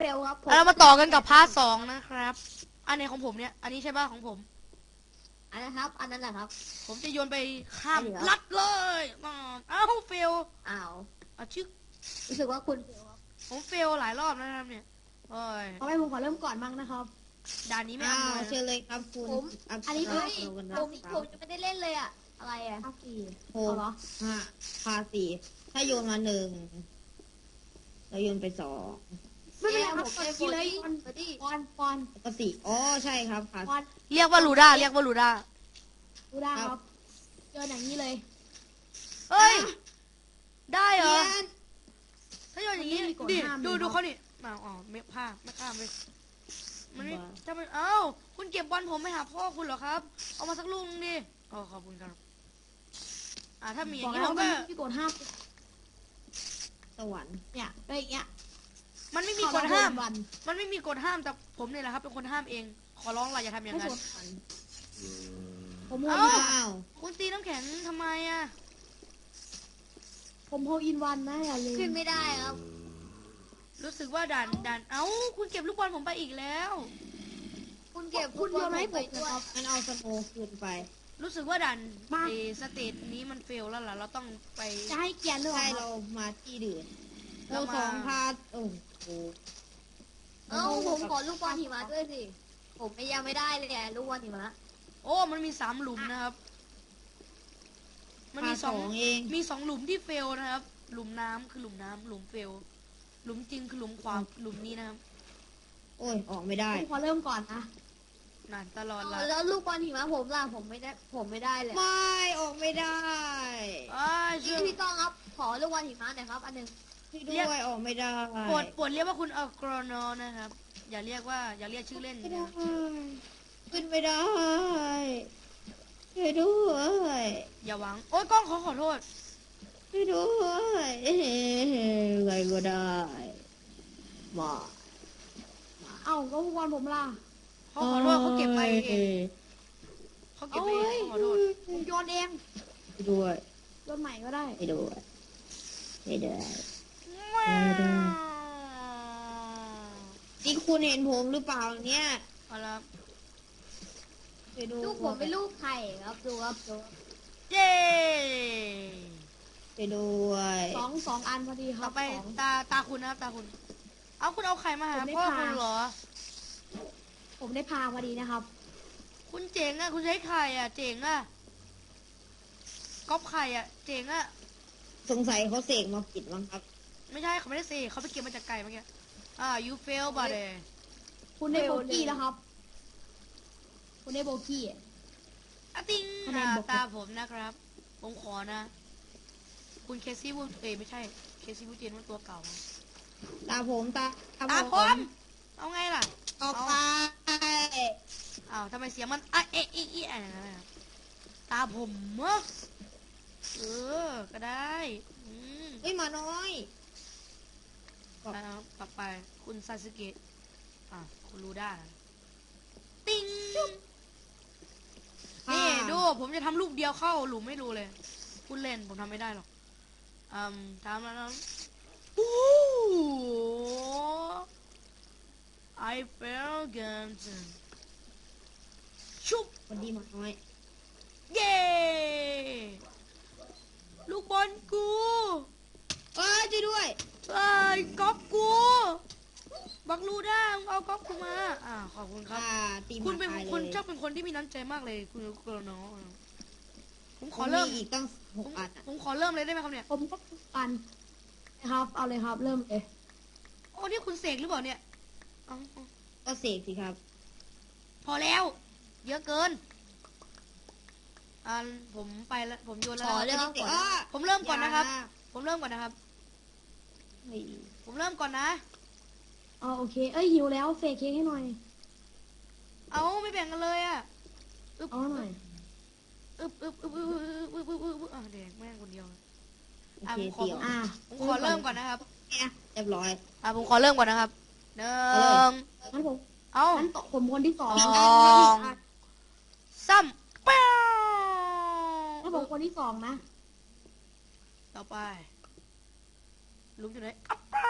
เร็วครับผมแล้วเรามาต่อกันกับพาร์ทสองนะครับ อันไหนของผมเนี่ย อันนี้ใช่ป่ะของผม อันนะครับ อันนั้นแหละครับ ผมจะโยนไปข้ามอันนี้เหรอลัดเลยอ่าเอ้าเฟลอ้าวอะชึกรู้สึกว่าคุณเร็วครับผมเฟลหลายรอบแล้วนะครับเนี่ยโอ้ยเอาไปผมขอเริ่มก่อนบ้างนะครับด่านนี้ไม่อ้าเอาวเลยเชิญเลยครับคุณผมพอันนี้เาเฮ้ยเรากันนะผมผมจะไม่ได้เล่นเลยอะอะไรอะเอากี่หเอากเหรอห้าพาสี่ถ้าโยนมาหนึ่งแล้วโยนไปสอง ไม่เป็นไรครับผมก่อนได้กี่เลยโฟปอนร์ตี้ปอนปอนแล้วก็สี่อ๋อ ใช่ครับพาปอนเรียกว่าลูด้าเรียกว่าลูด้าดูได้ครับเจออย่างนี้เลยเฮ้ย ได้เหรอเรียนถ้าโยนอย่างนี้มันไม่มีกฎดิห้ามดูเลยดูเนอะเขานี่มาอ๋อไม่ผ้าไม่ข้ามเลยมันไม่บ้าถ้ามันเอ้าคุณเก็บบอลผมไปหาพ่อคุณเหรอครับ เอามาสักลูกนึงดิอ๋อขอบคุณครับ อ่าถ้ามีอบย่าองกนี้แล้ผวมมัก็นไม่มีกฎห้ามสวรรค์เนี่ยได้อย่างเงี้ย มันไม่มีกฎห้ามมันไม่มีกฎห้ามแต่ผมเนี่ยแหละครับเป็นคนห้ามเอง ขอร้องเราอย่าทำอย่างไม่นั้นสนผมโฮเอ้าอินอ้าว คุณตีน้ำแข็งทำไมอะ ผมโฮอินวันนะอย่าลืขึ้นมไม่ได้ครับ รู้สึกว่าด่านด่านเอ้า คุณเก็บลูกบอลผมไปอีกแล้ว คุณเก็บคุณโยนมาให้ไปผมด้นะวยครับงั้นเอาสโนว์คืนไป รู้สึกว่าด่านมาเอสเตจนี้มันเฟลแล้วล่ะ เราต้องไป จะให้เกียรติหรือเปใช่ล่าคเรารับมาที่ดื่นเราเรามาสองพาโอ้โห เอ้าผมขอลูกบอลหิมะด้วยสิ ผมยังไม่ได้เลยอะลูกบอลหิมะ โอ้ มันมีสามหลุมนะครับ มันพามีสสอองงเอง มีสองหลุมที่เฟลนะครับ หลุมน้ำคือหลุมน้ำหลุมเฟล หลุมจริงคือหลุมขวาหลุมนี้นะครับ โอ้ย ออกไม่ได้ ผมขอเริ่มก่อนนะนานตลอดเอาละแล้วลูกบอลหิมะผมล่ะผมไม่ได้ ผมไม่ได้เลยไม่ ออกไม่ได้ อ้ายพี่ช่วยพี่ต้องครับ ขอลูกบอลหิมะหน่อยครับ อันหนึ่ง ที่ด้วยออกไม่ได้ปวดปวดเรียกว่าคุณอัลกรอนอนะครับ อย่าเรียกว่า อย่าเรียกชื่อเล่นไม่นะได้ครับขึ้นไม่ได้ช่วยด้วยอย่าหวัง โอ๊ยกล้องขอขอโทษ ช่วยด้วยไงก็ได้มาเอ้าก็บอลผมล่ะ เขาขอโทษเขาเก็บไปเองเขาเก็บไปเองเขาขอโทษผมโยนเองช่วยด้วยโยนใหม่ก็ได้ช่วยด้วยช่วยด้วย แม่นี่คุณเห็นผมหรือเปล่าเนี่ยเอาละช่วยด้วยลูกผมเป็นลูกไข่ครับดูครับดูเย้ช่วยด้วยสองสองอันพอดีคต่รัอบไปสอง ตาตาคุณนะครับตาคุณ เอาคุณเอาไข่มาหาผมไม่พ่อพาคุณเหรอ ผมได้พาพอดีนะครับ คุณเจ๋งอะคุณใช้ไข่อะเจ๋งอะก๊อปไข่อะเจ๋งอะสงสัยเขาเสกมาผิดมั้งครับ ไม่ใช่เขาไม่ได้เสกเขาไปเก็บมาจากไก่เมื่อกี้อ่า you fail but คุณได้โบกี้แล้วครับ คุณได้โบกี้ อะติงคะแนนอ่าบวก ตาผมนะครับ ผมขอนะ คุณเคซี่วูดเอ้ยไม่ใช่ เคซี่วูดเจนมันตัวเก่าตาผมตาตาผมเอาไงล่ะ ออกไปอ้าวทำไมเสียงมันอะเอ๊ะอีอีอะไรนะตาผมเมอะเออ ก็ได้ อืมเฮ้ยหมาน้อย อ่าต่อไปคุณซาสึเกะอะคุณรู้ได้นะติ้งนี่ดูผมจะทำลูกเดียวเข้าหลุมไม่รู้เลยคุณเล่นผมทำไม่ได้หรอกอืมทำแล้วนะโอ้ I fell again ชุบวันดีหมาน้อยเย้ลูกบอลกูเอ้ยช่วยด้วย ไอ้ยก๊อฟกูบักลูด้ามึงเอาก๊อฟกูมาอ่าขอบคุณครับ อ่าตีหคุมาณเป็นตายเลยคนเจ้าเป็นคนที่มีน้ำใจมากเลย คุณกรณอผมขผอมเริ่ม มีอีกตั้งหผกมอันอะผมขอเริ่มเลยได้ไหมครับเนี่ย ผมก็ปันนะครับ เอาเลยครับ เริ่มเลยโอ้นี่คุณเสกหรือเปล่าเนี่ยเอาเอาก็เสกสิครับ พอแล้ว เยอะเกินอ่าผมไปแล้วผมโยนแล้วขอนะเลยครับขออ้าผมเริ่มก่อนนะครับอย่าผมเริ่มก่อนนะครับ เฮ้ยผมเริ่มก่อนนะ อ๋อโอเค เอ้ยหิวแล้วเฟกเค้กให้หน่อย เอาไม่แบ่งกันเลยอะอึบเอาหน่อยอึบอึบอึบอึบอึบอึบอึบอึบอึบอะแดกแม่งคนเดียวเลยโออะเคผมขอเดี๋ยวอ่าผมขอเริ่มก่อนนะครับเนี่ยเรียบร้อย อะผมขอเริ่มก่อนนะครับหนึ่งงั้นผมเอางั้นต่อผมคนที่สองสอง ซ้ำเป้าถ้าผมคนที่สองนะต่อไป ลุงอยู่ไหนอัปเป้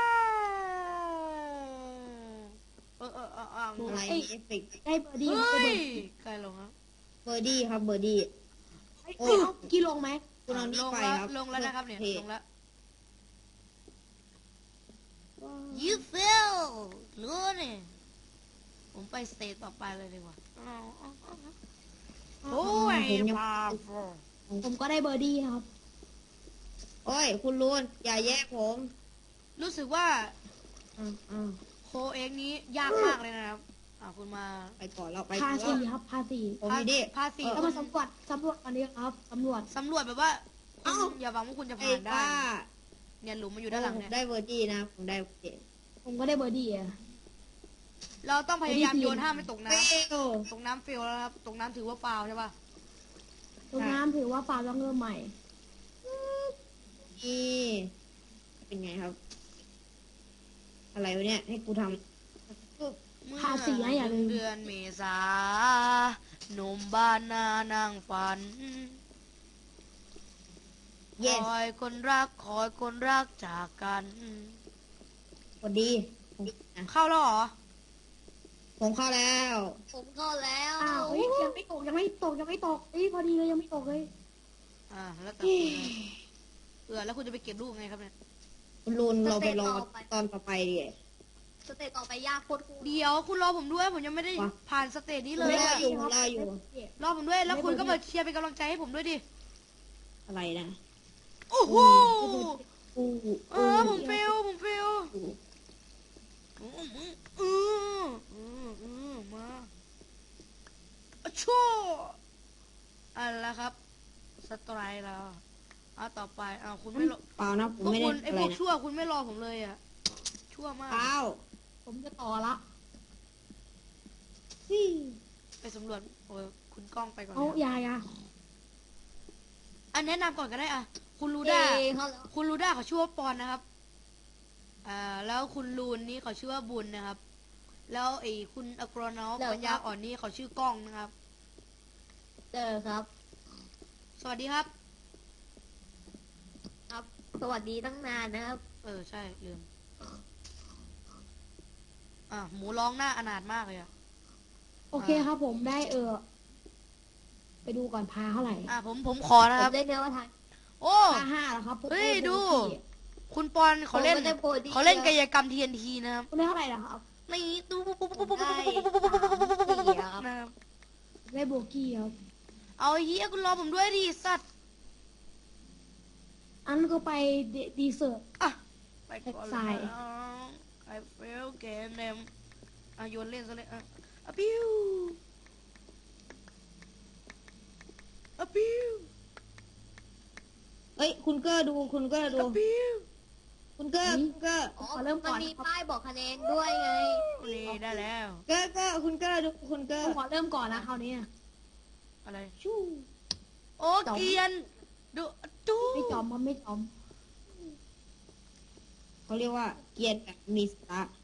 างอะไรเอ้ยเอฟเฟกต์ได้เบอร์ดี้เฮ้ได้เบอร์ยดี้ใกล้ลงครับเบอร์ดี้ครับเบอร์ดี้เอ้ยโอ้เอ้ยเอากี่ลงไหมคุณเอานี่ลงไปแล้วครับลงแล้วนะครับเนี่ยโอลงแล้ว you feel รู้นี่ผมไปสเตจต่อไปเลยดีกว่าอ้าวอ้าวอ้าวโอ้ยผมยังพาฟผมก็ได้เบอร์ดี้ครับ โอ้ย คุณลูนอย่าแยกผมรู้สึกว่าอ่าอ่าโคเอ็กนี้ยากมากเลยนะครับ อ่าคุณมาไปก่อนเราไปพาก่สีอนครับพาสีผมมีดิพาสีเออแล้วมาสำรวจสำรวจกันดีครับสำรวจสำรวจแบบว่าเอ้าคุณอย่าหวังว่าคุณจะไอ้ผ่านได้ป้าเนี่ยหลุมมันอยู่ด้านหลังผมเนี่ยได้เบอร์ดี้นะผมได้เบอร์ดี้ผมก็ได้เบอร์ดี้อะ เราต้องพยายามไม่ได้โยนห้ามไม่ตกน้เฟลำตกน้ำเฟลแล้วครับตกน้ำถือว่าฟาวใช่ป่ะตรงน้ำถือว่าฟาร์มต้องเริ่มใหม่ นี่เป็นไงครับ อะไรวะเนี่ย ให้กูทเมื่อภาษีนะอย่าลืม เดือนเมษาหนุ่มบ้านนานั่งฝันำ yes คอยคนรัก คอยคนรักจากกันสวัสดีผมนะเข้าแล้วเหรอ ผมเข้าแล้ว ผมเข้าแล้วอ้าวเฮ้ยยังไม่ตกยังไม่ตกยังไม่ตกเอ้ยพอดีเลยยังไม่ตกเลย อ่า แล้วแต่คุณนะ เออแล้วคุณจะไปเก็บลูกไงครับเนี่ยคุณลูนเราไปรอตอนต่อไปดิสเตจต่อไปยากโคตรกูเดี๋ยวคุณรอผมด้วยผมยังไม่ได้วะผ่านสเตจนี้ผเลมยรออะอยู่ผมรออยู่รอผมด้วยแล้วคุณก็มาเชียร์เป็นกำลังใจให้ผมด้วยดิอะไรนะโอ้โหอู้เออผมเฟลผมเฟลอืมอืมอืมอืมอืมมาอะชั่วเอะไรครับสไตร์แล้ว อะต่อไปอ่าคุณไม่รอเปล่านะผมพวกไม่ได้คุณไอ้อะไรพวกนะชั่วคุณไม่รอผมเลยอะ ชั่วมาก เปล่าผมจะต่อละซี่ไปสำรวจโอ้ยคุณกล้องไปก่อนเอานะยายาอันแนะนำก่อนก็ได้อะ คุณลูเย้ด้าเข้าแล้วคุณลูด้าเขาชื่อว่าปอนนะครับ อ่า แล้วคุณลูนนี่เขาชื่อว่าบุญนะครับ แล้วไอ้คุณอโกรนอฟปัญญาอ่อนนี่เขาชื่อกล้องนะครับ เจอครับ สวัสดีครับครับ สวัสดีตั้งนานนะครับ เออใช่ลืมอะหมูร้องหน้าอนาถมากเลยอะ โอเคครับผมได้เออ ไปดูก่อนพาเท่าไหร่อะผมผมขอนะผครับ มได้เนื้อมาทานโอ้พาห้าแล้วครับผมเฮ้ยไโบดูกี้คุณปอนเขาเล่นผมก็ได้โพดีเขาเล่นกายกรรม TNT นะครับคุณได้เท่าไหร่ล่ะครับนี่ตู้ปุ๊บปุ๊บปุ๊บผมปุ๊บได้ปุ๊บปุ๊บปุ๊บปุ๊บสามสี่ครับนะครับได้โบกี้ครับเอาไอ้เฮียคุณรอผมด้วยดิสัตว์ อันก็ไปเดดีเซอร์อะไปก่อนใส่แล้วไอเฟลเกมเนมอะโยนเล่นซะเลยอะอะปิ้วอะปิ้วเอ้ยคุณเกอร์ดูคุณเกอร์ดูอะปิ้วคุณเกอร์คุณเกอร์อ๋อขอเริ่มก่มัอนนมีนะครับป้ายบอกคะแนนด้วยไง นี่ได้แล้ว เกอร์เกอร์คุณเกอร์ดูคุณเกอผมร์ขอเริ่มก่อนนะคราวนี้อะไร ชู้โอ้จอมเกรียนดู ดูไม่จอมครับไม่จอมเขาเรียกว่าเกียร์แบบมีสตาร์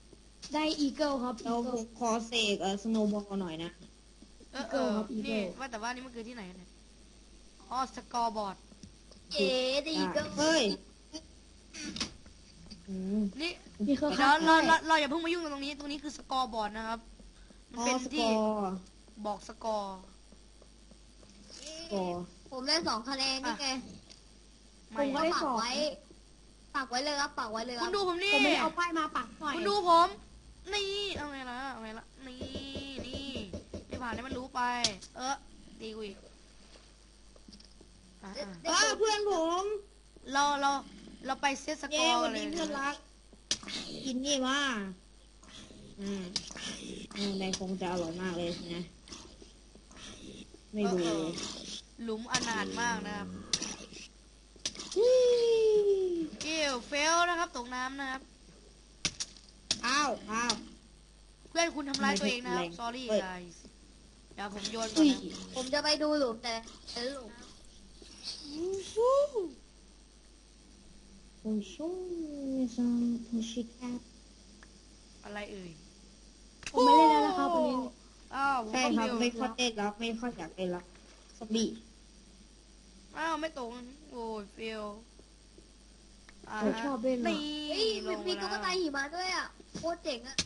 ได้อีเกิลครับอีเราเกิลขอเสกเออสโนว์บอลหน่อยนะ เออเอ Eagle อครับ Eagle นี่ว่าแต่ว่านี่มันคือที่ไหนเนี่ยอ๋อสกอร์บอร์ดเอ๋ดีก็เฮ้ยอืมนี่นี่คือเดี๋คัยวดเราเราเราอย่าเพิ่งมายุ่งกันตรงนี้ ตรงนี้คือสกอร์บอร์ดนะครับ มันอ๋อเป็นสกที่อร์บอกสกอร์สกอร์ผมได้สองคะแนนนี่ไงไม่ ผมก็อะได้ฝาสกองไว้ฝากไว้เลยครับฝากไว้เลยคคุรัณบดูผมนี่ผมไม่ได้เอาป้ายมาปักหน่อยคุณดูผม นี่เอาไงล่ะเอาไงล่ะนี่นี่ไม่ผ่านให้มันรู้ไป เออดีกว่าอีกอะอะได้อ้าเพื่อนผมเราเราเราไปเซตสกเย้อร์วันเลนี้ยเพื่อนรัก กินนี่มาอืมอืมในคงจะอร่อยมากเลยสินะ ไม่รู้เออหลุมอนาถมากนะครับ ฮิ เกี่ยวเฟลนะครับ ตกน้ำนะครับ อ้าวอ้าวเพื่อนคุณทำร้ายตัวเองนะครับแรง sorry เอ้ย guys เดี๋ยวผมโยนก่ออุ้นยนะผมจะไปดูหลุมแต่แต่หลุมผมชุ่มซังผู้ชิคแคทอะไรเอ่ยผมไม่เล่นแล้วนะครับวันนี้อ้าวผมใช่ก็ครับเฟลไม่ค่อยเต้นแล้วไม่ค่อยอยากเต้นแล้วสบีอ้าวไม่ตกโอ้ยเฟลอ่า ผมชอบเล่นว่ะนี่เฮ้ยลมันงมีมาตุ๊กแล้วตาหิมะด้วยอะโคตรเจ๋งอะ